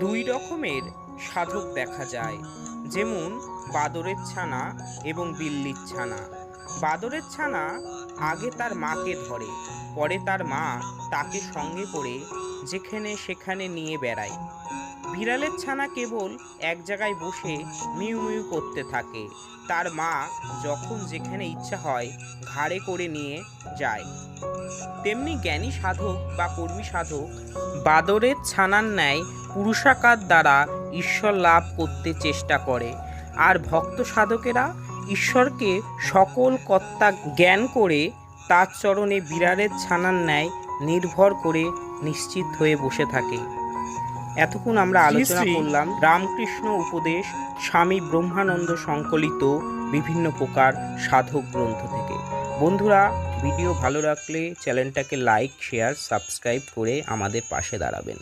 দুই রকমের সাধক দেখা যায়, যেমন বাদরের ছানা এবং বিল্লির ছানা। বাদরের ছানা আগে তার মাকে ধরে, পরে তার মা তাকে সঙ্গে করে যেখানে সেখানে নিয়ে বেড়ায়। বিড়ালের ছানা কেবল এক জায়গায় বসে মিউ মিউ করতে থাকে। তার মা যখন যেখানে ইচ্ছা হয় ঘাড়ে করে নিয়ে যায়। তেমনি জ্ঞানী সাধক বা কর্মী সাধক বাদরের ছানার ন্যায় পুরুষাকার দ্বারা ঈশ্বর লাভ করতে চেষ্টা করে। আর ভক্ত সাধকেরা ঈশ্বরকে সকল কর্তা জ্ঞান করে তার চরণে বিড়ালের ছানার ন্যায় নির্ভর করে নিশ্চিত হয়ে বসে থাকে। এতক্ষণ আমরা আলোচনা করলাম রামকৃষ্ণ উপদেশ স্বামী ব্রহ্মানন্দ সংকলিত বিভিন্ন প্রকার সাধক গ্রন্থ থেকে। বন্ধুরা ভিডিও ভালো রাখলে চ্যানেলটাকে লাইক শেয়ার সাবস্ক্রাইব করে আমাদের পাশে দাঁড়াবেন।